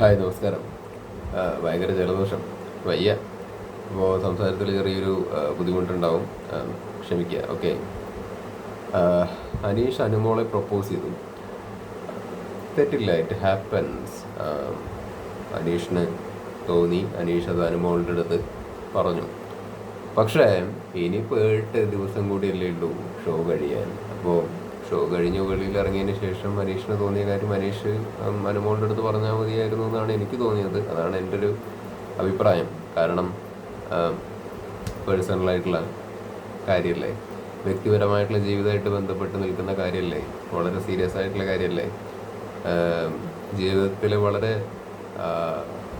Hi നമസ്കാരം. ഭയങ്കര ജലദോഷം. വയ്യ. അപ്പോൾ സംസാരത്തിൽ ചെറിയൊരു ബുദ്ധിമുട്ടുണ്ടാവും. ക്ഷമിക്കുക. ഓക്കെ. അനീഷ് അനുമോളെ പ്രപ്പോസ് ചെയ്തു. തെറ്റില്ല. ഇറ്റ് ഹാപ്പൻസ് അനീഷിന് തോന്നി. അനീഷ് അത് അനുമോളുടെ അടുത്ത് പറഞ്ഞു. പക്ഷേ ഇനിയിപ്പോൾ എട്ട് ദിവസം കൂടിയല്ലേ ഉള്ളൂ ഷോ കഴിയാൻ. അപ്പോൾ ഷോ കഴിഞ്ഞ് വെളിയിൽ ഇറങ്ങിയതിന് ശേഷം മനീഷിന് തോന്നിയ കാര്യം മനീഷ് മനുമോളുടെ അടുത്ത് പറഞ്ഞാൽ മതിയായിരുന്നു എന്നാണ് എനിക്ക് തോന്നിയത്. അതാണ് എന്റെ ഒരു അഭിപ്രായം. കാരണം പേഴ്സണലായിട്ടുള്ള കാര്യമല്ലേ വ്യക്തിപരമായിട്ടുള്ള ജീവിതമായിട്ട് ബന്ധപ്പെട്ട് നിൽക്കുന്ന കാര്യമല്ലേ വളരെ സീരിയസ് ആയിട്ടുള്ള കാര്യമല്ലേ ജീവിതത്തിൽ വളരെ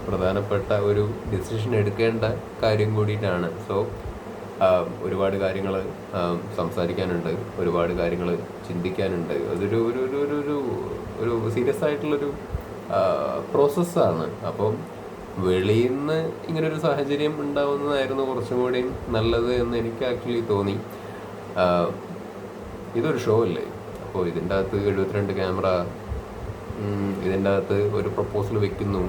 പ്രധാനപ്പെട്ട ഒരു ഡിസിഷൻ എടുക്കേണ്ട കാര്യം കൂടിയിട്ടാണ്. സോ ഒരുപാട് കാര്യങ്ങൾ സംസാരിക്കാനുണ്ട്. ഒരുപാട് കാര്യങ്ങൾ ചിന്തിക്കാനുണ്ട്. അതൊരു ഒരു ഒരു ഒരു ഒരു ഒരു സീരിയസ് ആയിട്ടുള്ളൊരു പ്രോസസ്സാണ്. അപ്പം വെളിയിൽ നിന്ന് ഇങ്ങനെ ഒരു സാഹചര്യം ഉണ്ടാവുന്നതായിരുന്നു കുറച്ചും കൂടി നല്ലത് എന്ന് എനിക്ക് ആക്ച്വലി തോന്നി. ഇതൊരു ഷോ അല്ലേ? അപ്പോൾ ഇതിന്റെ അകത്ത് എഴുപത്തിരണ്ട് ക്യാമറ ഇതിന്റെ അകത്ത് ഒരു പ്രപ്പോസൽ വെക്കുന്നു.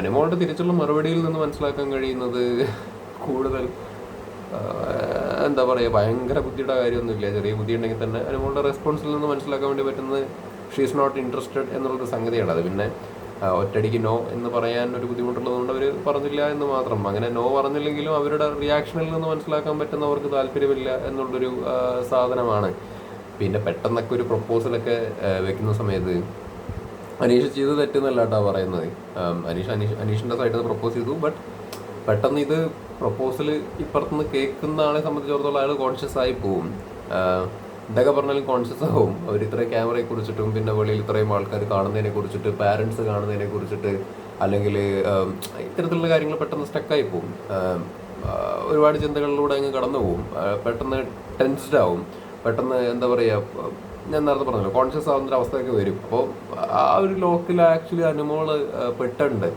അനുമോളുടെ തിരിച്ചുള്ള മറുപടിയിൽ നിന്ന് മനസ്സിലാക്കാൻ കഴിയുന്നത് കൂടുതൽ എന്താ പറയുക ഭയങ്കര ബുദ്ധിയുടെ കാര്യമൊന്നുമില്ല. ചെറിയ ബുദ്ധി ഉണ്ടെങ്കിൽ തന്നെ അനുമോളുടെ റെസ്പോൺസിൽ നിന്ന് മനസ്സിലാക്കാൻ വേണ്ടി പറ്റുന്നത് ഷീസ് നോട്ട് ഇൻട്രസ്റ്റഡ് എന്നുള്ളൊരു സംഗതിയാണ്. അത് പിന്നെ ഒറ്റടിക്ക് നോ എന്ന് പറയാൻ ഒരു ബുദ്ധിമുട്ടുള്ളതുകൊണ്ട് അവർ പറഞ്ഞില്ല എന്ന് മാത്രം. അങ്ങനെ നോ പറഞ്ഞില്ലെങ്കിലും അവരുടെ റിയാക്ഷനിൽ നിന്ന് മനസ്സിലാക്കാൻ പറ്റുന്നവർക്ക് താല്പര്യമില്ല എന്നുള്ളൊരു സാധനമാണ്. പിന്നെ പെട്ടെന്നൊക്കെ ഒരു പ്രപ്പോസലൊക്കെ വെക്കുന്ന സമയത്ത് അനീഷ് ചെയ്ത് തെറ്റെന്നല്ല കേട്ടോ പറയുന്നത്. അനീഷ് അനീഷ് അനീഷിന്റെ സൈഡിൽ നിന്ന് പ്രപ്പോസ് ചെയ്തു. ബട്ട് പെട്ടെന്ന് ഇത് പ്രപ്പോസൽ ഇപ്പുറത്തുനിന്ന് കേൾക്കുന്ന ആളെ സംബന്ധിച്ചിടത്തോളം അയാൾ കോൺഷ്യസ് ആയി പോവും. എന്തൊക്കെ പറഞ്ഞാലും കോൺഷ്യസ് ആവും. അവർ ഇത്രയും ക്യാമറയെ കുറിച്ചിട്ടും പിന്നെ വെളിയിൽ ഇത്രയും ആൾക്കാർ കാണുന്നതിനെ കുറിച്ചിട്ട് പാരൻസ് കാണുന്നതിനെ കുറിച്ചിട്ട് അല്ലെങ്കിൽ ഇത്തരത്തിലുള്ള കാര്യങ്ങൾ പെട്ടെന്ന് സ്റ്റക്കായി ആം, ഒരുപാട് ചിന്തകളിലൂടെ അങ്ങ് കടന്നു പോവും. പെട്ടെന്ന് ടെൻസ്ഡ് ആവും. പെട്ടെന്ന് എന്താ പറയുക ഞാൻ നേരത്തെ പറഞ്ഞല്ലോ കോൺഷ്യസ് ആവുന്ന ഒരു അവസ്ഥയൊക്കെ വരും. അപ്പോൾ ആ ഒരു ലോക്കിൽ ആക്ച്വലി അനുമോൾ പെട്ടുണ്ട്.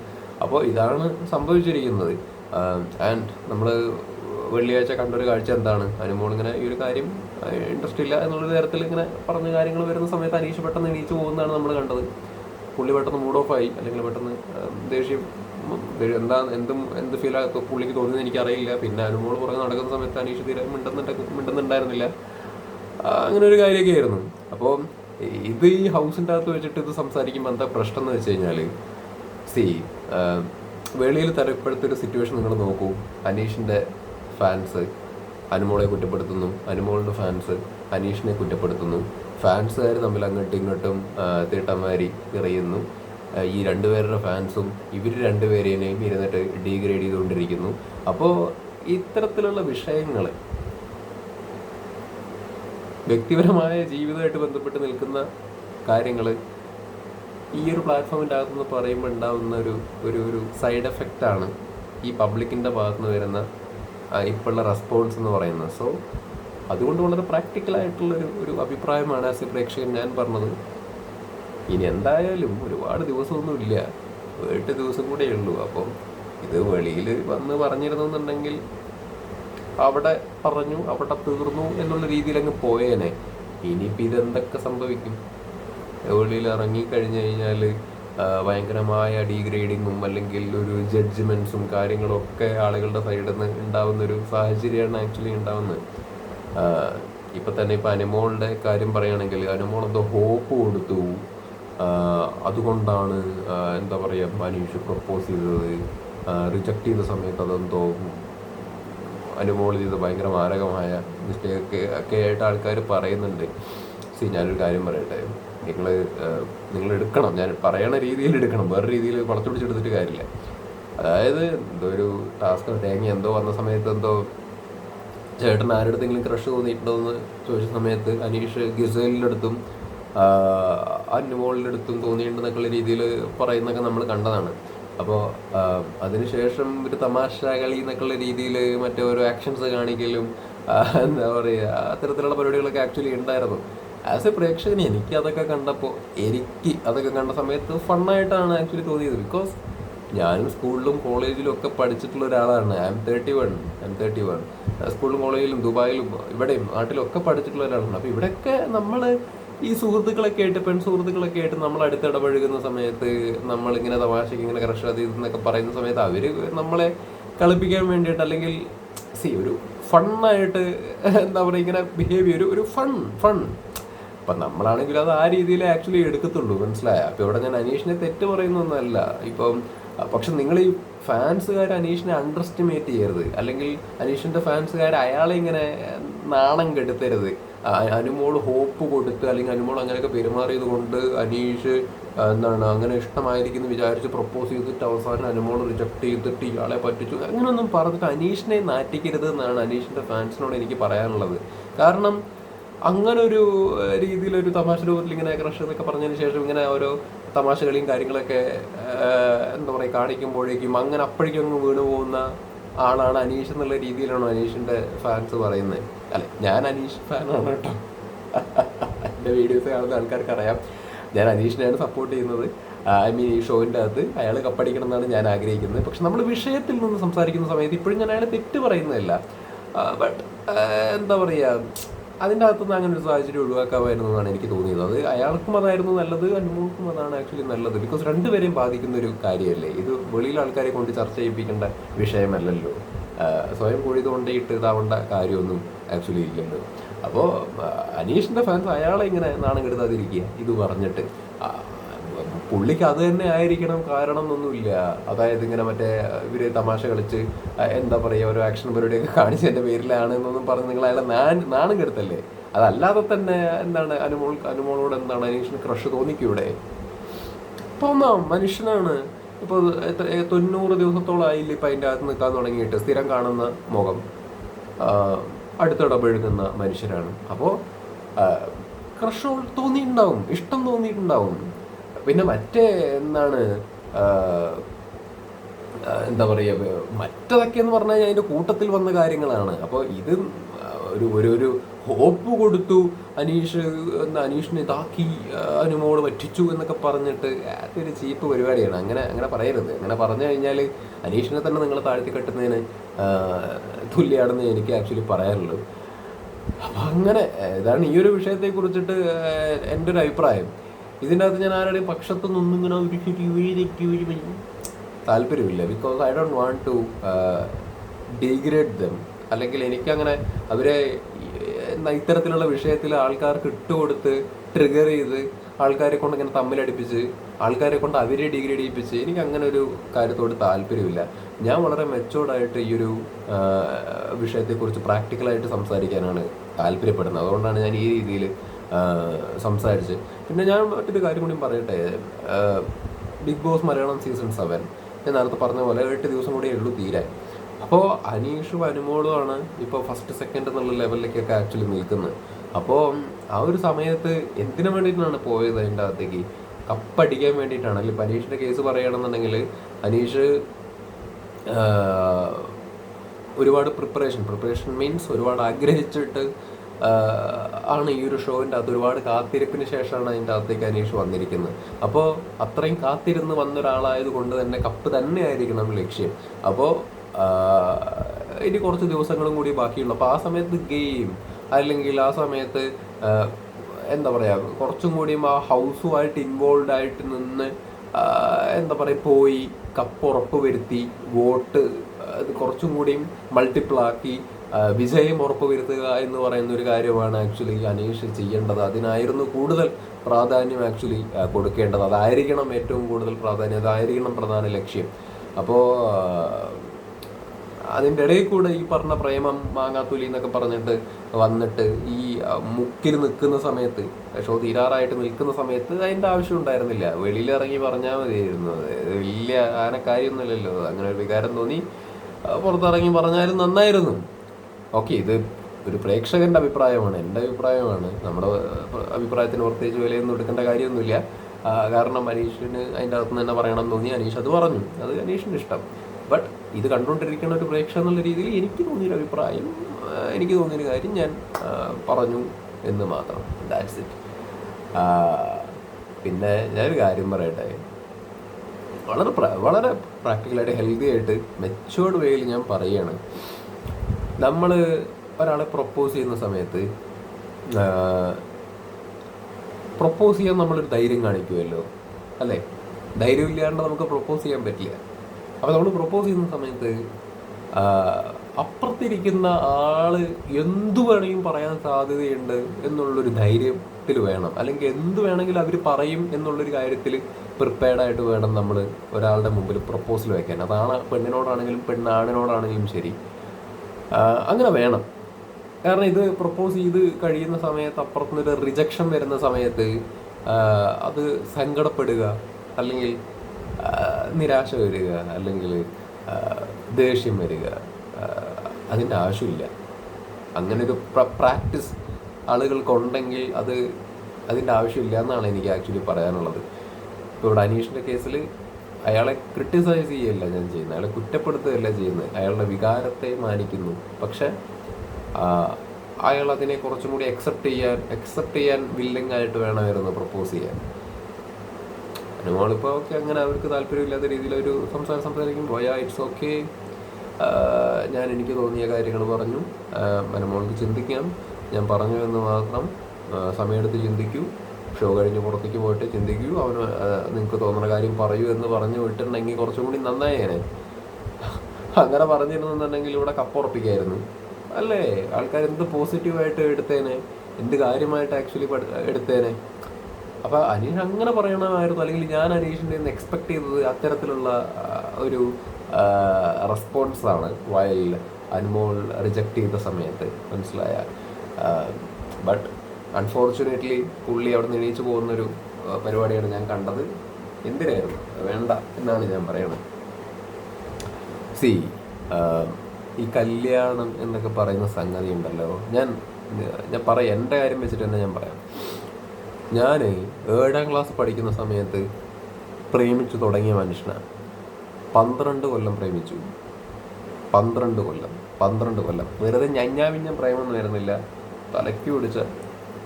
അപ്പോൾ ഇതാണ് സംഭവിച്ചിരിക്കുന്നത്. ആൻഡ് നമ്മൾ വെള്ളിയാഴ്ച കണ്ടൊരു കാഴ്ച എന്താണ്? അനുമോൾ ഇങ്ങനെ ഈ ഒരു കാര്യം ഇൻട്രസ്റ്റ് ഇല്ല എന്നുള്ള തരത്തിൽ ഇങ്ങനെ പറഞ്ഞ കാര്യങ്ങൾ വരുന്ന സമയത്ത് അനീഷ് പെട്ടെന്ന് എണീച്ച് പോകുന്നതാണ് നമ്മൾ കണ്ടത്. പുള്ളി പെട്ടെന്ന് മൂഡ് ഓഫ് ആയി അല്ലെങ്കിൽ പെട്ടെന്ന് ദേഷ്യം എന്താ എന്തും എന്ത് ഫീൽ പുള്ളിക്ക് തോന്നുന്നത് എനിക്കറിയില്ല. പിന്നെ അനുമോൾ പുറകെ നടക്കുന്ന സമയത്ത് അനീഷ് തീരെ മിണ്ടുന്നുണ്ട് മിണ്ടുന്നുണ്ടായിരുന്നില്ല. അങ്ങനെ ഒരു കാര്യമൊക്കെ ആയിരുന്നു. അപ്പോൾ ഇത് ഈ ഹൗസിന്റെ അകത്ത് വെച്ചിട്ട് ഇത് സംസാരിക്കുമ്പോൾ എന്താ പ്രശ്നം എന്ന് വെച്ച് കഴിഞ്ഞാൽ സി വെളിയിൽ തര ഇപ്പോഴത്തെ ഒരു സിറ്റുവേഷൻ നിങ്ങൾ നോക്കൂ. അനീഷിന്റെ ഫാൻസ് അനുമോളെ കുറ്റപ്പെടുത്തുന്നു അനുമോളിന്റെ ഫാൻസ് അനീഷിനെ കുറ്റപ്പെടുത്തുന്നു. ഫാൻസുകാർ തമ്മിൽ അങ്ങോട്ടും ഇങ്ങോട്ടും തീട്ടമാരി നിറയുന്നു. ഈ രണ്ടുപേരുടെ ഫാൻസും ഇവർ രണ്ടുപേരെയും ഇരുന്നിട്ട് ഡീഗ്രേഡ് ചെയ്തുകൊണ്ടിരിക്കുന്നു. അപ്പോൾ ഇത്തരത്തിലുള്ള വിഷയങ്ങൾ വ്യക്തിപരമായ ജീവിതമായിട്ട് ബന്ധപ്പെട്ട് നിൽക്കുന്ന കാര്യങ്ങൾ ഈ ഒരു പ്ലാറ്റ്ഫോമിന്റെ അകത്തുനിന്ന് പറയുമ്പോൾ ഉണ്ടാകുന്ന ഒരു ഒരു ഒരു സൈഡ് എഫക്റ്റാണ് ഈ പബ്ലിക്കിന്റെ ഭാഗത്തുനിന്ന് വരുന്ന ഇപ്പോഴുള്ള റെസ്പോൺസ് എന്ന് പറയുന്നത്. സോ അതുകൊണ്ട് വളരെ പ്രാക്ടിക്കൽ ഒരു ഒരു അഭിപ്രായമാണ് ആസ് എ പ്രേക്ഷകൻ ഞാൻ പറഞ്ഞത്. ഇനി എന്തായാലും ഒരുപാട് ദിവസമൊന്നുമില്ല. എട്ട് ദിവസം കൂടെ ഉള്ളൂ. അപ്പം ഇത് വെളിയിൽ വന്ന് പറഞ്ഞിരുന്നെന്നുണ്ടെങ്കിൽ അവിടെ പറഞ്ഞു അവിടെ തീർന്നു എന്നുള്ള രീതിയിൽ അങ്ങ് പോയേനെ. ഇനിയിപ്പോൾ ഇതെന്തൊക്കെ സംഭവിക്കും? വെളിയിൽ ഇറങ്ങി കഴിഞ്ഞു കഴിഞ്ഞാൽ ഭയങ്കരമായ ഡീഗ്രേഡിങ്ങും അല്ലെങ്കിൽ ഒരു ജഡ്ജ്മെൻസും കാര്യങ്ങളും ഒക്കെ ആളുകളുടെ സൈഡിൽ നിന്ന് ഉണ്ടാവുന്ന ഒരു സാഹചര്യമാണ് ആക്ച്വലി ഉണ്ടാവുന്നത്. ഇപ്പം തന്നെ ഇപ്പം അനുമോളുടെ കാര്യം പറയുകയാണെങ്കിൽ അനുമോൾ എന്തോ ഹോപ്പ് കൊടുത്തു. അതുകൊണ്ടാണ് എന്താ പറയുക മനീഷ് പ്രപ്പോസ് ചെയ്തത്. റിജക്ട് ചെയ്ത സമയത്ത് അതെന്തോ അനുമോൾ ചെയ്ത് ഭയങ്കര മാരകമായ മിസ്റ്റേക്ക് ഒക്കെ ആയിട്ട് ആൾക്കാർ പറയുന്നുണ്ട്. സി ഞാനൊരു കാര്യം പറയട്ടെ? നിങ്ങൾ നിങ്ങൾ എടുക്കണം ഞാൻ പറയണ രീതിയിൽ എടുക്കണം. വേറെ രീതിയിൽ വളച്ചു പിടിച്ചെടുത്തിട്ട് കാര്യമില്ല. അതായത് എന്തോ ഒരു ടാസ്ക് തേങ്ങ എന്തോ വന്ന സമയത്ത് എന്തോ ചേട്ടൻ ആരുടെങ്കിലും ക്രഷ് തോന്നിയിട്ടുണ്ടോ എന്ന് ചോദിച്ച സമയത്ത് അനീഷ് ഗിസേലിന്റെ അടുത്തും അനുമോളിന്റെ അടുത്തും തോന്നിയിട്ടുണ്ടെന്നൊക്കെയുള്ള രീതിയിൽ പറയുന്നൊക്കെ നമ്മൾ കണ്ടതാണ്. അപ്പോൾ അതിനുശേഷം ഒരു തമാശ കളി എന്നൊക്കെയുള്ള രീതിയിൽ മറ്റേ ഓരോ ആക്ഷൻസ് കാണിക്കലും എന്താ പറയുക അത്തരത്തിലുള്ള പരിപാടികളൊക്കെ ആക്ച്വലി ഉണ്ടായിരുന്നു. ആസ് എ പ്രേക്ഷകൻ എനിക്ക് അതൊക്കെ കണ്ടപ്പോൾ എനിക്ക് അതൊക്കെ കണ്ട സമയത്ത് ഫണ്ണായിട്ടാണ് ആക്ച്വലി തോന്നിയത്. ബിക്കോസ് ഞാനും സ്കൂളിലും കോളേജിലും ഒക്കെ പഠിച്ചിട്ടുള്ള ഒരാളാണ്. I M thirty one I M thirty one സ്കൂളിലും കോളേജിലും ദുബായിലും ഇവിടെയും നാട്ടിലും ഒക്കെ പഠിച്ചിട്ടുള്ള ഒരാളാണ്. അപ്പോൾ ഇവിടെയൊക്കെ നമ്മൾ ഈ സുഹൃത്തുക്കളൊക്കെ ആയിട്ട് പെൺ സുഹൃത്തുക്കളൊക്കെ ആയിട്ട് നമ്മൾ അടുത്തിടപഴകുന്ന സമയത്ത് നമ്മളിങ്ങനെ തമാശയ്ക്ക് ഇങ്ങനെ കർഷകത എന്നൊക്കെ പറയുന്ന സമയത്ത് അവർ നമ്മളെ കളിപ്പിക്കാൻ വേണ്ടിയിട്ട് അല്ലെങ്കിൽ സി ഒരു ഫണ്ണായിട്ട് എന്താ പറയുക ഇങ്ങനെ ബിഹേവിയർ ഒരു ഫൺ ഫൺ അപ്പം നമ്മളാണെങ്കിൽ അത് ആ രീതിയിൽ ആക്ച്വലി എടുക്കത്തുള്ളൂ മനസ്സിലായ? അപ്പോൾ ഇവിടെ ഞാൻ അനീഷിനെ തെറ്റ് പറയുന്നൊന്നുമല്ല. ഇപ്പം പക്ഷെ നിങ്ങൾ ഈ ഫാൻസുകാർ അനീഷിനെ അണ്ടർ എസ്റ്റിമേറ്റ് ചെയ്യരുത്. അല്ലെങ്കിൽ അനീഷിന്റെ ഫാൻസുകാർ അയാളെ ഇങ്ങനെ നാണം കെടുത്തരുത്. അനുമോൾ ഹോപ്പ് കൊടുത്ത് അല്ലെങ്കിൽ അനുമോൾ അങ്ങനെയൊക്കെ പെരുമാറിയത് കൊണ്ട് അനീഷ് എന്താണ് അങ്ങനെ ഇഷ്ടമായിരിക്കുന്നു വിചാരിച്ച് പ്രപ്പോസ് ചെയ്തിട്ട് അവസാനം അനുമോൾ റിജക്ട് ചെയ്തിട്ട് ഇയാളെ പറ്റിച്ചു. അങ്ങനെയൊന്നും പറഞ്ഞിട്ട് അനീഷിനെ നാറ്റിക്കരുത് എന്നാണ് അനീഷിന്റെ ഫാൻസിനോട് എനിക്ക് പറയാനുള്ളത്. കാരണം അങ്ങനെ ഒരു രീതിയിൽ ഒരു തമാശ രൂപത്തിൽ ഇങ്ങനെ ക്രഷ് എന്നൊക്കെ പറഞ്ഞതിന് ശേഷം ഇങ്ങനെ ഓരോ തമാശകളിയും കാര്യങ്ങളൊക്കെ എന്താ പറയുക കാണിക്കുമ്പോഴേക്കും അങ്ങനെ അപ്പോഴേക്കും അങ്ങ് വീണു പോകുന്ന ആളാണ് അനീഷ് എന്നുള്ള രീതിയിലാണ് അനീഷിന്റെ ഫാൻസ് പറയുന്നത്. അല്ലെ ഞാൻ അനീഷ് ഫാനാണ് കേട്ടോ. എന്റെ വീഡിയോസ് കാണുന്ന ആൾക്കാർക്ക് അറിയാം. ഞാൻ അനീഷിനെയാണ് സപ്പോർട്ട് ചെയ്യുന്നത്. ഐ മീൻ ഈ ഷോയിന്റെ അകത്ത് അയാൾ കപ്പടിക്കണം എന്നാണ് ഞാൻ ആഗ്രഹിക്കുന്നത്. പക്ഷെ നമ്മൾ വിഷയത്തിൽ നിന്ന് സംസാരിക്കുന്ന സമയത്ത് ഇപ്പോഴും ഞാൻ അയാളെ തെറ്റ് പറയുന്നതല്ല. ബട്ട് എന്താ പറയുക അതിന്റെ അകത്തുനിന്ന് അങ്ങനെ ഒരു സാഹചര്യം ഒഴിവാക്കാമായിരുന്നു എന്നാണ് എനിക്ക് തോന്നിയത്. അത് അയാൾക്കും അതായിരുന്നു നല്ലത് അനുമോൾക്കും അതാണ് ആക്ച്വലി നല്ലത്. ബിക്കോസ് രണ്ടുപേരെയും ബാധിക്കുന്ന ഒരു കാര്യമല്ലേ? ഇത് വെളിയിൽ ആൾക്കാരെ കൊണ്ട് ചർച്ച ചെയ്യിപ്പിക്കേണ്ട വിഷയമല്ലല്ലോ. സ്വയം കൊഴുത് കൊണ്ടേയിട്ട് ഇതാവേണ്ട കാര്യമൊന്നും ആക്ച്വലി ഇല്ലല്ലോ. അപ്പോൾ അനീഷിന്റെ ഫാൻസ് അയാളെ ഇങ്ങനെ നാണം കെടുത്താതിരിക്കുക ഇത് പറഞ്ഞിട്ട്. പുള്ളിക്ക് അത് തന്നെ ആയിരിക്കണം കാരണം എന്നൊന്നുമില്ല അതായത് ഇങ്ങനെ മറ്റേ ഇവർ തമാശ കളിച്ച് എന്താ പറയുക ഒരു ആക്ഷൻ പരിപാടിയൊക്കെ എന്റെ പേരിലാണ് എന്നൊന്നും പറഞ്ഞ് നിങ്ങൾ അയാളെ നാണം കെടുത്തല്ലേ അതല്ലാതെ തന്നെ എന്താണ് അനുമോൾ അനുമോളോട് എന്താണ് അനീഷിന് ക്രഷ് തോന്നിക്കൂടെ? തോന്നാം മനുഷ്യനാണ്. ഏ, തൊണ്ണൂറ് ദിവസത്തോളം ആയില്ല ഇപ്പം അതിന്റെ അകത്ത് നിൽക്കാൻ തുടങ്ങിയിട്ട് സ്ഥിരം കാണുന്ന മുഖം. അടുത്തിടപഴുകുന്ന മനുഷ്യരാണ്. അപ്പോൾ ക്രഷ് തോന്നിയിട്ടുണ്ടാവും ഇഷ്ടം തോന്നിയിട്ടുണ്ടാവും. പിന്നെ മറ്റേ എന്താണ് എന്താ പറയുക മറ്റതൊക്കെ എന്ന് പറഞ്ഞു കഴിഞ്ഞാൽ അതിന്റെ കൂട്ടത്തിൽ വന്ന കാര്യങ്ങളാണ്. അപ്പോൾ ഇത് ഒരു ഒരു ഒരു ഹോപ്പ് കൊടുത്തു അനീഷ് എന്താ അനീഷിനെ ഇതാക്കി അനുമോട് പറ്റിച്ചു എന്നൊക്കെ പറഞ്ഞിട്ട് അതൊരു ചീപ്പ് പരിപാടിയാണ്. അങ്ങനെ അങ്ങനെ പറയരുത്. അങ്ങനെ പറഞ്ഞു കഴിഞ്ഞാൽ അനീഷിനെ തന്നെ നിങ്ങൾ താഴ്ത്തി കെട്ടുന്നതിന് തുല്യാണെന്ന് എനിക്ക് ആക്ച്വലി പറയാനുള്ളൂ. അപ്പം അങ്ങനെ ഇതാണ് ഈ ഒരു വിഷയത്തെ കുറിച്ചിട്ട് എന്റെ ഒരു അഭിപ്രായം. ഇതിന്റെ അകത്ത് ഞാൻ ആരുടെയും പക്ഷത്ത് നിന്നിങ്ങനെ ഒരു താല്പര്യമില്ല. Because I don't want to degrade them അല്ലെങ്കിൽ എനിക്കങ്ങനെ അവരെ ഇത്തരത്തിലുള്ള വിഷയത്തിൽ ആൾക്കാർക്ക് ഇട്ടുകൊടുത്ത് ട്രിഗർ ചെയ്ത് ആൾക്കാരെ കൊണ്ട് ഇങ്ങനെ തമ്മിലടിപ്പിച്ച് ആൾക്കാരെ കൊണ്ട് അവരെ ഡിഗ്രേഡ് ചെയ്യിപ്പിച്ച് എനിക്ക് അങ്ങനെ ഒരു കാര്യത്തോട് താല്പര്യമില്ല. ഞാൻ വളരെ മെച്ചോർഡായിട്ട് ഈ ഒരു വിഷയത്തെക്കുറിച്ച് പ്രാക്ടിക്കലായിട്ട് സംസാരിക്കാനാണ് താല്പര്യപ്പെടുന്നത്. അതുകൊണ്ടാണ് ഞാൻ ഈ രീതിയിൽ സംസാരിച്ച്. പിന്നെ ഞാൻ മറ്റൊരു കാര്യം കൂടി പറയട്ടെ. Big Boss Malayalam season seven. ഞാൻ നേരത്തെ പറഞ്ഞ പോലെ എട്ട് ദിവസം കൂടി ഉള്ളൂ തീരെ. അപ്പോൾ അനീഷും അനുമോളുമാണ് ഇപ്പോൾ ഫസ്റ്റ് സെക്കൻഡ് എന്നുള്ള ലെവലിലേക്കൊക്കെ ആക്ച്വലി നിൽക്കുന്നത്. അപ്പോൾ ആ ഒരു സമയത്ത് എന്തിനു വേണ്ടിയിട്ടാണ് പോയത് അതിന്റെ അകത്തേക്ക്? കപ്പടിക്കാൻ വേണ്ടിയിട്ടാണ്. അല്ലെങ്കിൽ അനീഷിന്റെ കേസ് പറയുകയാണെന്നുണ്ടെങ്കിൽ അനീഷ് ഒരുപാട് പ്രിപ്പറേഷൻ പ്രിപ്പറേഷൻ മീൻസ് ഒരുപാട് ആഗ്രഹിച്ചിട്ട് ആണ് ഈ ഒരു ഷോവിന്റെ അകത്ത് ഒരുപാട് കാത്തിരിപ്പിന് ശേഷമാണ് അതിന്റെ അകത്തേക്ക് അനീഷ് വന്നിരിക്കുന്നത്. അപ്പോൾ അത്രയും കാത്തിരുന്ന് വന്ന ഒരാളായത് കൊണ്ട് തന്നെ കപ്പ് തന്നെ ആയിരിക്കണം ലക്ഷ്യം. അപ്പോൾ ഇനി കുറച്ച് ദിവസങ്ങളും കൂടി ബാക്കിയുള്ളൂ. അപ്പോൾ ആ സമയത്ത് ഗെയിം അല്ലെങ്കിൽ ആ സമയത്ത് എന്താ പറയുക കുറച്ചും കൂടിയും ആ ഹൗസുമായിട്ട് ഇൻവോൾവ് ആയിട്ട് നിന്ന് എന്താ പറയുക പോയി കപ്പ് ഉറപ്പ് വരുത്തി വോട്ട് അത് കുറച്ചും കൂടിയും ആഹ്, വിജയം ഉറപ്പുവരുത്തുക എന്ന് പറയുന്ന ഒരു കാര്യമാണ് ആക്ച്വലി അനീഷ് ചെയ്യേണ്ടത്. അതിനായിരുന്നു കൂടുതൽ പ്രാധാന്യം ആക്ച്വലി കൊടുക്കേണ്ടത്. അതായിരിക്കണം ഏറ്റവും കൂടുതൽ പ്രാധാന്യം. അതായിരിക്കണം പ്രധാന ലക്ഷ്യം. അപ്പോൾ അതിന്റെ ഇടയിൽ കൂടെ ഈ പറഞ്ഞ പ്രേമം മാങ്ങാത്തുലി എന്നൊക്കെ പറഞ്ഞിട്ട് വന്നിട്ട് ഈ മുക്കിൽ നിൽക്കുന്ന സമയത്ത് ഷോ തീരാറായിട്ട് നിൽക്കുന്ന സമയത്ത് അതിന്റെ ആവശ്യം ഉണ്ടായിരുന്നില്ല. വെളിയിൽ ഇറങ്ങി പറഞ്ഞാൽ മതിയായിരുന്നു. വലിയ ആന കാര്യമൊന്നുമില്ലല്ലോ അങ്ങനെ ഒരു വികാരം തോന്നി. പുറത്തിറങ്ങി പറഞ്ഞാലും നന്നായിരുന്നു. ഓക്കെ ഇത് ഒരു പ്രേക്ഷകന്റെ അഭിപ്രായമാണ് എന്റെ അഭിപ്രായമാണ്. നമ്മുടെ അഭിപ്രായത്തിന് പ്രത്യേകിച്ച് വിലയൊന്നും എടുക്കേണ്ട കാര്യമൊന്നുമില്ല. കാരണം അനീഷിന് അതിന്റെ അകത്ത് തന്നെ പറയണം തോന്നി. അനീഷ് അത് പറഞ്ഞു. അത് അനീഷിന്റെ ഇഷ്ടം. ബട്ട് ഇത് കണ്ടുകൊണ്ടിരിക്കുന്ന ഒരു പ്രേക്ഷകൻ എന്നുള്ള രീതിയിൽ എനിക്ക് തോന്നിയൊരു അഭിപ്രായം എനിക്ക് തോന്നിയൊരു കാര്യം ഞാൻ പറഞ്ഞു എന്ന് മാത്രം. ദാറ്റ്സ് ഇറ്റ് പിന്നെ ഞാനൊരു കാര്യം പറയട്ടെ? വളരെ വളരെ പ്രാക്ടിക്കലായിട്ട് ഹെൽത്തി ആയിട്ട് മെച്ചുവേർഡ് വേയിൽ ഞാൻ പറയുകയാണ് നമ്മൾ ഒരാളെ പ്രൊപ്പോസ് ചെയ്യുന്ന സമയത്ത് പ്രൊപ്പോസ് ചെയ്യാൻ നമ്മളൊരു ധൈര്യം കാണിക്കുമല്ലോ അല്ലേ? ധൈര്യം ഇല്ലാണ്ട് നമുക്ക് പ്രൊപ്പോസ് ചെയ്യാൻ പറ്റില്ല. അപ്പോൾ നമ്മൾ പ്രൊപ്പോസ് ചെയ്യുന്ന സമയത്ത് അപ്പുറത്തിരിക്കുന്ന ആൾ എന്തു വേണമെങ്കിലും പറയാൻ സാധ്യതയുണ്ട് എന്നുള്ളൊരു ധൈര്യത്തിൽ വേണം. അല്ലെങ്കിൽ എന്ത് വേണമെങ്കിലും അവർ പറയും എന്നുള്ളൊരു കാര്യത്തിൽ പ്രിപ്പയർഡ് ആയിട്ട് വേണം നമ്മൾ ഒരാളുടെ മുമ്പിൽ പ്രപ്പോസൽ വയ്ക്കാൻ അതാണ് പെണ്ണിനോടാണെങ്കിലും പെണ്ണാണിനോടാണെങ്കിലും ശരി. അങ്ങനെ വേണം. കാരണം ഇത് പ്രപ്പോസ് ചെയ്ത് കഴിയുന്ന സമയത്ത് അപ്പുറത്തുനിന്നൊരു റിജക്ഷൻ വരുന്ന സമയത്ത് അത് സങ്കടപ്പെടുക അല്ലെങ്കിൽ നിരാശ വരിക അല്ലെങ്കിൽ ദേഷ്യം വരിക അതിന്റെ ആവശ്യമില്ല. അങ്ങനെ ഒരു പ്രാക്ടീസ് ആളുകൾക്കുണ്ടെങ്കിൽ അത് അതിന്റെ ആവശ്യമില്ല എന്നാണ് എനിക്ക് ആക്ച്വലി പറയാനുള്ളത്. ഇവിടെ അനീഷിന്റെ കേസിൽ അയാളെ ക്രിട്ടിസൈസ് ചെയ്യല്ല ഞാൻ ചെയ്യുന്നത്. അയാളെ കുറ്റപ്പെടുത്തുകയല്ല ചെയ്യുന്നത്. അയാളുടെ വികാരത്തെ മാനിക്കുന്നു. പക്ഷെ അയാൾ അതിനെ കുറച്ചും കൂടി അക്സെപ്റ്റ് ചെയ്യാൻ അക്സെപ്റ്റ് ചെയ്യാൻ വില്ലിംഗ് ആയിട്ട് വേണമായിരുന്നു പ്രപ്പോസ് ചെയ്യാൻ. അനുമോളിപ്പോൾ ഓക്കെ അങ്ങനെ അവർക്ക് താല്പര്യമില്ലാത്ത രീതിയിലൊരു സംസാരം സംസാരിക്കുമ്പോൾ പോയാ ഇറ്റ്സ് ഓക്കെ ഞാൻ എനിക്ക് തോന്നിയ കാര്യങ്ങൾ പറഞ്ഞു. അനുമോൾക്ക് ചിന്തിക്കാം. ഞാൻ പറഞ്ഞു എന്ന് മാത്രം സമയമെടുത്ത് ചിന്തിക്കൂ. ഷോ കഴിഞ്ഞ് പുറത്തേക്ക് പോയിട്ട് ചിന്തിക്കൂ അവന് നിങ്ങൾക്ക് തോന്നുന്ന കാര്യം പറയൂ എന്ന് പറഞ്ഞു വിട്ടിട്ടുണ്ടെങ്കിൽ കുറച്ചും കൂടി നന്നായേനെ അങ്ങനെ. പറഞ്ഞിരുന്നുണ്ടെങ്കിൽ ഇവിടെ കപ്പുറപ്പിക്കായിരുന്നു. അല്ലേ? ആൾക്കാർ എന്ത് പോസിറ്റീവായിട്ട് എടുത്തേനെ? എന്ത് കാര്യമായിട്ട് ആക്ച്വലി എടുത്തേനെ? അപ്പോൾ അനീഷ് അങ്ങനെ പറയണമായിരുന്നു. അല്ലെങ്കിൽ ഞാൻ അനീഷിന്റെ നിന്ന് എക്സ്പെക്ട് ചെയ്തത് അത്തരത്തിലുള്ള ഒരു റെസ്പോൺസാണ് വയൽ അനുമോൾ റിജക്റ്റ് ചെയ്ത സമയത്ത് മനസ്സിലായ ബട്ട് അൺഫോർച്ചുനേറ്റ്ലി പുള്ളി അവിടെ നിന്ന് എണീച്ച് പോകുന്നൊരു പരിപാടിയാണ് ഞാൻ കണ്ടത്. എന്തിനായിരുന്നു? വേണ്ട എന്നാണ് ഞാൻ പറയുന്നത് സി ഈ കല്യാണം എന്നൊക്കെ പറയുന്ന സംഗതി ഉണ്ടല്ലോ. ഞാൻ ഞാൻ പറയാം എന്റെ കാര്യം വെച്ചിട്ട് തന്നെ ഞാൻ പറയാം. ഞാൻ ഏഴാം ക്ലാസ് പഠിക്കുന്ന സമയത്ത് പ്രേമിച്ചു തുടങ്ങിയ മനുഷ്യനാണ് പന്ത്രണ്ട് കൊല്ലം പ്രേമിച്ചു. പന്ത്രണ്ട് കൊല്ലം പന്ത്രണ്ട് കൊല്ലം. വെറുതെ ഞഞ്ഞാവിഞ്ഞ പ്രേമൊന്നും വരുന്നില്ല തലയ്ക്ക് പിടിച്ച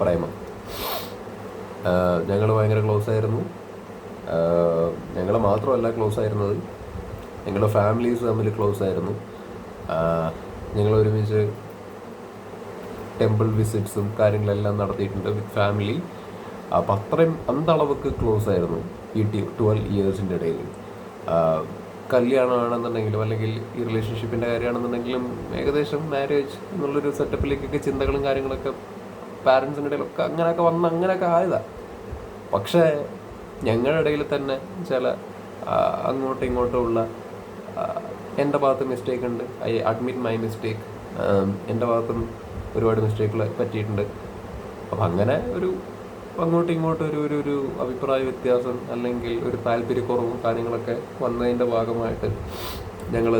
പ്രേമം. ഞങ്ങൾ ഭയങ്കര ക്ലോസ് ആയിരുന്നു. ഞങ്ങൾ മാത്രമല്ല ക്ലോസ് ആയിരുന്നത്. ഞങ്ങളുടെ ഫാമിലീസ് തമ്മിൽ ക്ലോസ് ആയിരുന്നു. ഞങ്ങൾ ഒരുമിച്ച് ടെമ്പിൾ വിസിറ്റ്സും കാര്യങ്ങളെല്ലാം നടത്തിയിട്ടുണ്ട് വിത്ത് ഫാമിലി അപ്പം അത്രയും അന്തളവക്ക് ക്ലോസ് ആയിരുന്നു ഈ ടി ട്വൽവ് ഇയേഴ്സിന്റെ ഇടയിൽ. കല്യാണമാണെന്നുണ്ടെങ്കിലും അല്ലെങ്കിൽ ഈ റിലേഷൻഷിപ്പിന്റെ കാര്യമാണെന്നുണ്ടെങ്കിലും ഏകദേശം മാരേജ് എന്നുള്ളൊരു സെറ്റപ്പിലേക്കൊക്കെ ചിന്തകളും കാര്യങ്ങളൊക്കെ പാരൻസിന്റെ ഇടയിലൊക്കെ അങ്ങനെയൊക്കെ വന്ന് അങ്ങനെയൊക്കെ ആയതാണ് പക്ഷേ ഞങ്ങളുടെ ഇടയിൽ തന്നെ ചില അങ്ങോട്ടും ഇങ്ങോട്ടും ഉള്ള എന്റെ ഭാഗത്ത് മിസ്റ്റേക്ക് ഉണ്ട്. ഐ അഡ്മിറ്റ് മൈ മിസ്റ്റേക്ക് എന്റെ ഭാഗത്തും ഒരുപാട് മിസ്റ്റേക്കുകൾ പറ്റിയിട്ടുണ്ട്. അപ്പം അങ്ങനെ ഒരു അങ്ങോട്ടും ഇങ്ങോട്ടും ഒരു ഒരു ഒരു അഭിപ്രായ വ്യത്യാസം അല്ലെങ്കിൽ ഒരു താല്പര്യക്കുറവും കാര്യങ്ങളൊക്കെ വന്നതിന്റെ ഭാഗമായിട്ട് ഞങ്ങൾ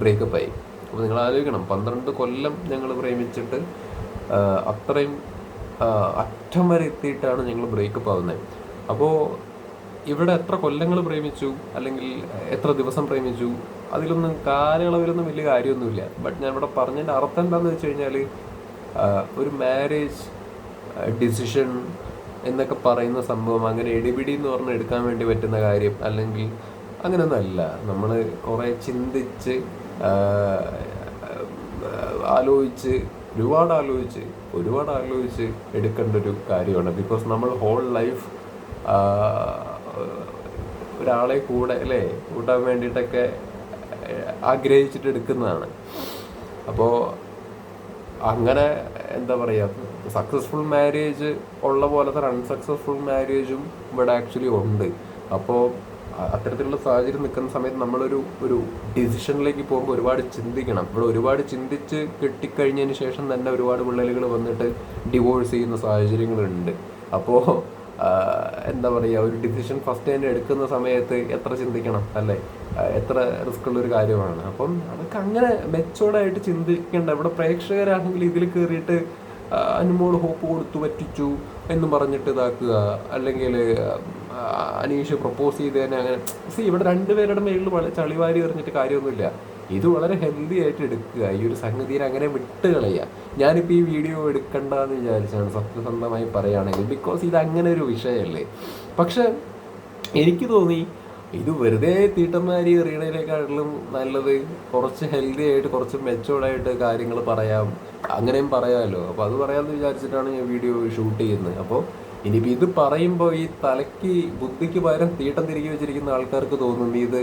ബ്രേക്കപ്പ് ആയി. അപ്പോൾ നിങ്ങൾ ആലോചിക്കണം പന്ത്രണ്ട് കൊല്ലം ഞങ്ങൾ പ്രേമിച്ചിട്ട് അത്രയും അറ്റം വരെ എത്തിയിട്ടാണ് ഞങ്ങൾ ബ്രേക്കപ്പ് ആവുന്നത്. അപ്പോൾ ഇവിടെ എത്ര കൊല്ലങ്ങൾ പ്രേമിച്ചു? അല്ലെങ്കിൽ എത്ര ദിവസം പ്രേമിച്ചു? അതിലൊന്നും കാലയളവിലൊന്നും വലിയ കാര്യമൊന്നുമില്ല. ബട്ട് ഞാൻ ഇവിടെ പറഞ്ഞതിന്റെ അർത്ഥം എന്താണെന്ന് വെച്ച് കഴിഞ്ഞാൽ ഒരു മാരേജ് ഡിസിഷൻ എന്നൊക്കെ പറയുന്ന സംഭവം അങ്ങനെ എടിപിടി എന്ന് പറഞ്ഞ് എടുക്കാൻ വേണ്ടി പറ്റുന്ന കാര്യം അല്ലെങ്കിൽ അങ്ങനെയൊന്നുമല്ല നമ്മൾ കുറേ ചിന്തിച്ച് ആലോചിച്ച് ഒരുപാട് ആലോചിച്ച് ഒരുപാട് ആലോചിച്ച് എടുക്കേണ്ട ഒരു കാര്യമാണ്. ബിക്കോസ് നമ്മൾ ഹോൾ ലൈഫ് ഒരാളെ കൂടെ അല്ലേ? കൂട്ടാൻ വേണ്ടിയിട്ടൊക്കെ ആഗ്രഹിച്ചിട്ട് എടുക്കുന്നതാണ്. അപ്പോൾ അങ്ങനെ എന്താ പറയുക സക്സസ്ഫുൾ മാരേജ് ഉള്ള പോലത്തെ അൺസക്സസ്ഫുൾ മാരേജും ഇവിടെ ആക്ച്വലി ഉണ്ട്. അപ്പോൾ അത്തരത്തിലുള്ള സാഹചര്യം നിൽക്കുന്ന സമയത്ത് നമ്മളൊരു ഒരു ഡിസിഷനിലേക്ക് പോകുമ്പോൾ ഒരുപാട് ചിന്തിക്കണം. ഇവിടെ ഒരുപാട് ചിന്തിച്ച് കെട്ടിക്കഴിഞ്ഞതിന് ശേഷം തന്നെ ഒരുപാട് പിള്ളേരുകൾ വന്നിട്ട് ഡിവോഴ്സ് ചെയ്യുന്ന സാഹചര്യങ്ങളുണ്ട്. അപ്പോൾ എന്താ പറയുക ഒരു ഡിസിഷൻ ഫസ്റ്റ് തന്നെ എടുക്കുന്ന സമയത്ത് എത്ര ചിന്തിക്കണം അല്ലേ? എത്ര റിസ്ക് ഉള്ളൊരു കാര്യമാണ്. അപ്പം അതൊക്കെ അങ്ങനെ മെച്ചോർഡായിട്ട് ചിന്തിക്കേണ്ട ഇവിടെ പ്രേക്ഷകരാണെങ്കിൽ ഇതിൽ കയറിയിട്ട് അനുമോൾ ഹോപ്പ് കൊടുത്തു പറ്റിച്ചു എന്ന് പറഞ്ഞിട്ട് ഇതാക്കുക. അല്ലെങ്കിൽ അനീഷ് പ്രപ്പോസ് ചെയ്ത് തന്നെ അങ്ങനെ. സി ഇവിടെ രണ്ടുപേരുടെ മേളിൽ വളരെ ചളിവാരി എറിഞ്ഞിട്ട് കാര്യമൊന്നുമില്ല. ഇത് വളരെ ഹെൽത്തി ആയിട്ട് എടുക്കുക. ഈ ഒരു സംഗതിയിൽ അങ്ങനെ വിട്ട് കളയുക. ഞാനിപ്പോൾ ഈ വീഡിയോ എടുക്കണ്ടെന്ന് വിചാരിച്ചാണ് സത്യസന്ധമായി പറയുകയാണെങ്കിൽ ബിക്കോസ് ഇത് അങ്ങനെ ഒരു വിഷയമല്ലേ. പക്ഷെ എനിക്ക് തോന്നി ഇത് വെറുതെ തീട്ടന്മാരി എറിയണേക്കാട്ടിലും നല്ലത് കുറച്ച് ഹെൽത്തി ആയിട്ട് കുറച്ച് മെച്ചോർഡായിട്ട് കാര്യങ്ങൾ പറയാം. അങ്ങനെയും പറയാമല്ലോ. അപ്പോൾ അത് പറയാമെന്ന് വിചാരിച്ചിട്ടാണ് ഞാൻ വീഡിയോ ഷൂട്ട് ചെയ്യുന്നത്. അപ്പോൾ ഇനിയിപ്പോൾ ഇത് പറയുമ്പോൾ ഈ തലയ്ക്ക് ബുദ്ധിക്ക് പകരം തീട്ടം തിരികെ വെച്ചിരിക്കുന്ന ആൾക്കാർക്ക് തോന്നും ഇത്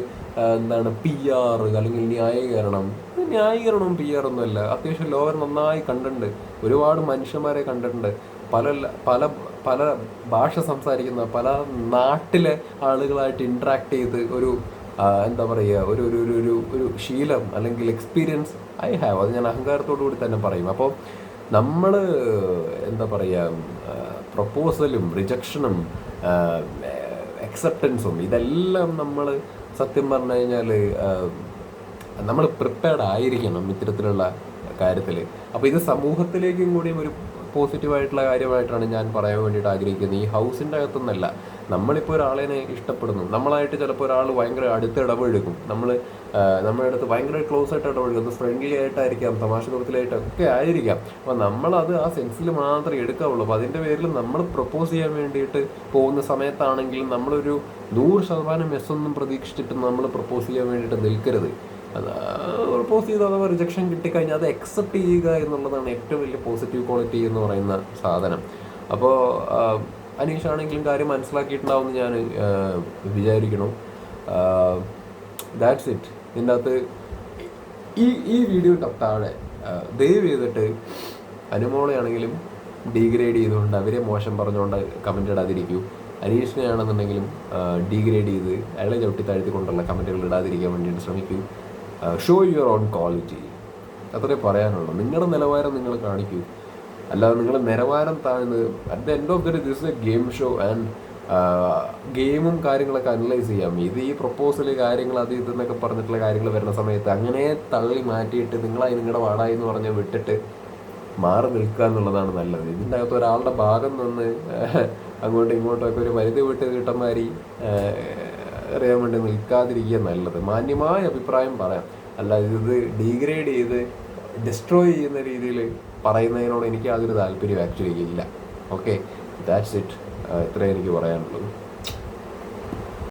എന്താണ് പി ആർ അല്ലെങ്കിൽ ന്യായീകരണം. ന്യായീകരണവും പി ആർ ഒന്നുമല്ല അത്യാവശ്യം ലോകം നന്നായി കണ്ടിട്ടുണ്ട്. ഒരുപാട് മനുഷ്യന്മാരെ കണ്ടിട്ടുണ്ട്. പല പല പല ഭാഷ സംസാരിക്കുന്ന പല നാട്ടിലെ ആളുകളായിട്ട് ഇൻട്രാക്ട് ചെയ്ത് ഒരു എന്താ പറയുക ഒരു ഒരു ഒരു ഒരു ഒരു ശീലം അല്ലെങ്കിൽ എക്സ്പീരിയൻസ് ഐ ഹാവ് അത് ഞാൻ അഹങ്കാരത്തോടു കൂടി തന്നെ പറയും. അപ്പോൾ നമ്മൾ എന്താ പറയുക പ്രപ്പോസലും റിജക്ഷനും അക്സെപ്റ്റൻസും ഇതെല്ലാം നമ്മൾ സത്യം പറഞ്ഞു കഴിഞ്ഞാൽ നമ്മൾ പ്രിപ്പയർഡ് ആയിരിക്കണം ഇത്തരത്തിലുള്ള കാര്യത്തിൽ അപ്പോൾ ഇത് സമൂഹത്തിലേക്കും കൂടി ഒരു പോസിറ്റീവായിട്ടുള്ള കാര്യമായിട്ടാണ് ഞാൻ പറയാൻ വേണ്ടിയിട്ട് ആഗ്രഹിക്കുന്നത്. ഈ ഹൗസിന്റെ അകത്തൊന്നല്ല. നമ്മളിപ്പോൾ ഒരാളെ ഇഷ്ടപ്പെടുന്നു. നമ്മളായിട്ട് ചിലപ്പോൾ ഒരാൾ ഭയങ്കര അടുത്ത് ഇടപഴകും. നമ്മൾ നമ്മുടെ അടുത്ത് ഭയങ്കര ക്ലോസ് ആയിട്ട് ഇടപെടുക്കും ഫ്രണ്ട്ലി ആയിട്ടായിരിക്കാം തമാശ ഒക്കെ ആയിരിക്കാം. അപ്പോൾ നമ്മളത് ആ സെൻസിൽ മാത്രമേ എടുക്കാവുള്ളൂ. അപ്പോൾ അതിന്റെ പേരിൽ നമ്മൾ പ്രപ്പോസ് ചെയ്യാൻ വേണ്ടിയിട്ട് പോകുന്ന സമയത്താണെങ്കിലും നമ്മളൊരു നൂറ് ശതമാനം എസ് ഒന്നും പ്രതീക്ഷിച്ചിട്ട് നമ്മൾ പ്രപ്പോസ് ചെയ്യാൻ വേണ്ടിയിട്ട് നിൽക്കരുത്. പ്രപ്പോസ് ചെയ്ത് അഥവാ റിജക്ഷൻ കിട്ടിക്കഴിഞ്ഞാൽ അത് അക്സെപ്റ്റ് ചെയ്യുക എന്നുള്ളതാണ് ഏറ്റവും വലിയ പോസിറ്റീവ് ക്വാളിറ്റി എന്ന് പറയുന്ന സാധനം. അപ്പോൾ അനീഷ് ആണെങ്കിലും കാര്യം മനസ്സിലാക്കിയിട്ടുണ്ടാവും എന്ന് ഞാൻ വിചാരിക്കണം ദാറ്റ്സ് ഇറ്റ് ഇതിന്റെ അകത്ത് ഈ ഈ വീഡിയോ താഴെ ദയവ് ചെയ്തിട്ട് അനുമോളയാണെങ്കിലും ഡീഗ്രേഡ് ചെയ്തുകൊണ്ട് അവരെ മോശം പറഞ്ഞുകൊണ്ട് കമന്റ് ഇടാതിരിക്കൂ. അനീഷിനെ ആണെന്നുണ്ടെങ്കിലും ഡീഗ്രേഡ് ചെയ്ത് അയാളെ ചവിട്ടി താഴ്ത്തിക്കൊണ്ടുള്ള കമന്റുകൾ ഇടാതിരിക്കാൻ വേണ്ടിയിട്ട് ശ്രമിക്കൂ. ഷോ യുവർ ഓൺ ക്വാളിറ്റി അത്രേ പറയാനുള്ളൂ. നിങ്ങളുടെ നിലവാരം നിങ്ങൾ കാണിക്കൂ. അല്ലാതെ നിങ്ങൾ നിലവാരം താഴ്ന്ന് at the end of the day this a game show and ഗെയിമും കാര്യങ്ങളൊക്കെ അനലൈസ് ചെയ്യാം. ഇത് ഈ പ്രപ്പോസൽ കാര്യങ്ങൾ അത് ഇതെന്നൊക്കെ പറഞ്ഞിട്ടുള്ള കാര്യങ്ങൾ വരുന്ന സമയത്ത് അങ്ങനെ തള്ളി മാറ്റിയിട്ട് നിങ്ങളായി നിങ്ങളുടെ വാടായി എന്ന് പറഞ്ഞ് വിട്ടിട്ട് മാറി നിൽക്കുക എന്നുള്ളതാണ് നല്ലത്. ഇതിന്റെ അകത്ത് ഒരാളുടെ ഭാഗം നിന്ന് അങ്ങോട്ടും ഇങ്ങോട്ടും ഒക്കെ ഒരു പരിധി വിട്ട് കിട്ടന്മാരി അറിയാൻ വേണ്ടി നിൽക്കാതിരിക്കുക നല്ലത്. മാന്യമായ അഭിപ്രായം പറയാം. അല്ല ഇത് ഡീഗ്രേഡ് ചെയ്ത് ഡിസ്ട്രോയ് ചെയ്യുന്ന രീതിയിൽ പറയുന്നതിനോട് എനിക്ക് യാതൊരു താല്പര്യം ആക്ച്വലി ഇല്ല. ഓക്കെ ദാറ്റ്സ് ഇറ്റ് ഇത്രേ എനിക്ക് പറയാനുള്ളൂ.